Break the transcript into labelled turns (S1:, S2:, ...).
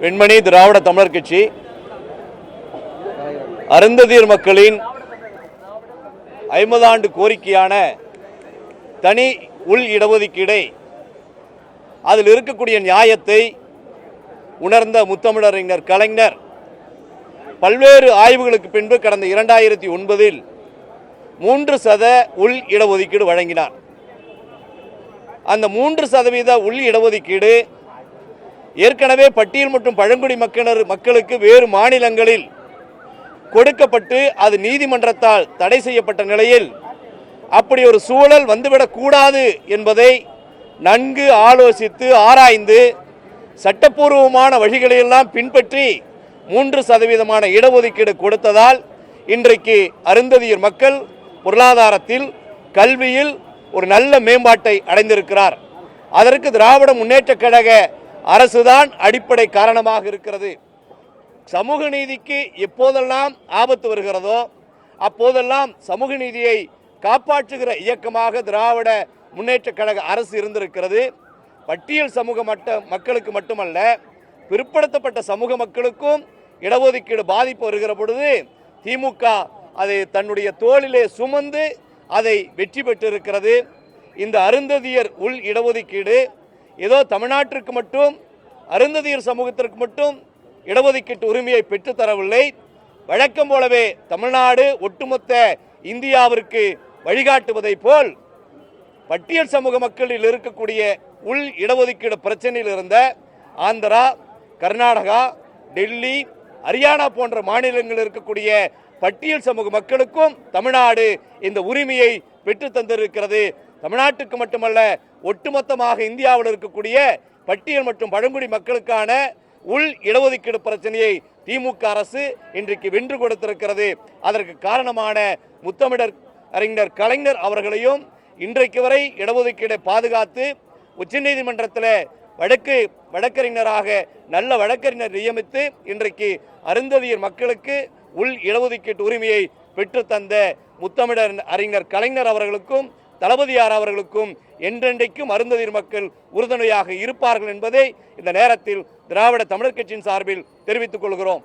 S1: வெண்மணி திராவிட தமிழர் கட்சி. அருந்ததியர் மக்களின் ஐம்பது ஆண்டு கோரிக்கையான தனி உள் இடஒதுக்கீடை அதில் இருக்கக்கூடிய நியாயத்தை உணர்ந்த முத்தமிழறிஞர் கலைஞர் பல்வேறு ஆய்வுகளுக்கு பின்பு கடந்த இரண்டாயிரத்தி ஒன்பதில் மூன்று சத உள் இடஒதுக்கீடு வழங்கினார். அந்த மூன்று சதவீத உள் இடஒதுக்கீடு ஏற்கனவே பட்டியல் மற்றும் பழங்குடி மக்களினர் மக்களுக்கு வேறு மாநிலங்களில் கொடுக்கப்பட்டு அது நீதிமன்றத்தால் தடை செய்யப்பட்ட நிலையில் அப்படி ஒரு சூழல் வந்துவிடக்கூடாது என்பதை நன்கு ஆலோசித்து ஆராய்ந்து சட்டப்பூர்வமான வழிகளையெல்லாம் பின்பற்றி மூன்று சதவீதமான இடஒதுக்கீடு கொடுத்ததால் இன்றைக்கு அருந்ததியர் மக்கள் பொருளாதாரத்தில் கல்வியில் ஒரு நல்ல மேம்பாட்டை அடைந்திருக்கிறார். அதற்கு திராவிட முன்னேற்றக் கழக அரசுதான் அடிப்படை காரணமாக இருக்கிறது. சமூக நீதிக்கு எப்போதெல்லாம் ஆபத்து வருகிறதோ அப்போதெல்லாம் சமூக நீதியை காப்பாற்றுகிற இயக்கமாக திராவிட முன்னேற்ற கழக அரசு இருந்திருக்கிறது. பட்டியல் சமூக மட்ட மக்களுக்கு மட்டுமல்ல பிற்படுத்தப்பட்ட சமூக மக்களுக்கும் இடஒதுக்கீடு பாதிப்பு வருகிற பொழுது திமுக அதை தன்னுடைய தோளிலே சுமந்து அதை வெற்றி பெற்றிருக்கிறது. இந்த அருந்ததியர் உள் இடஒதுக்கீடு ஏதோ தமிழ்நாட்டிற்கு மட்டும் அருந்ததியர் சமூகத்திற்கு மட்டும் இடஒதுக்கீட்டு உரிமையை பெற்றுத்தரவில்லை வழக்கம் போலவே தமிழ்நாடு ஒட்டுமொத்த இந்தியாவிற்கு வழிகாட்டுவதைப் போல் பட்டியல் சமூக மக்களில் இருக்கக்கூடிய உள் இடஒதுக்கீடு பிரச்சனையில் இருந்த ஆந்திரா கர்நாடகா டெல்லி ஹரியானா போன்ற மாநிலங்களில் இருக்கக்கூடிய பட்டியல் சமூக மக்களுக்கும் தமிழ்நாடு இந்த உரிமையை பெற்று தந்திருக்கிறது. தமிழ்நாட்டுக்கு மட்டுமல்ல ஒட்டுமொத்தமாக இந்தியாவில் இருக்கக்கூடிய பட்டியல் மற்றும் பழங்குடி மக்களுக்கான உள் இடஒதுக்கீடு பிரச்சனையை திமுக அரசு இன்றைக்கு வென்று கொடுத்திருக்கிறது. அதற்கு காரணமான முத்தமிழர் அறிஞர் கலைஞர் அவர்களையும் இன்றைக்கு வரை இடஒதுக்கீடை பாதுகாத்து உச்சநீதிமன்றத்தில் வழக்கு வழக்கறிஞராக நல்ல வழக்கறிஞர் நியமித்து இன்றைக்கு அருந்ததியர் மக்களுக்கு உள் இடஒதுக்கீட்டு உரிமையை பெற்றுத்தந்த முத்தமிழர் அறிஞர் கலைஞர் அவர்களுக்கும் தளபதியார் அவர்களுக்கும் என்றென்றைக்கும் அருந்ததிர் மக்கள் உறுதுணையாக இருப்பார்கள் என்பதை இந்த நேரத்தில் திராவிட தமிழர் கட்சியின் சார்பில் தெரிவித்துக் கொள்கிறோம்.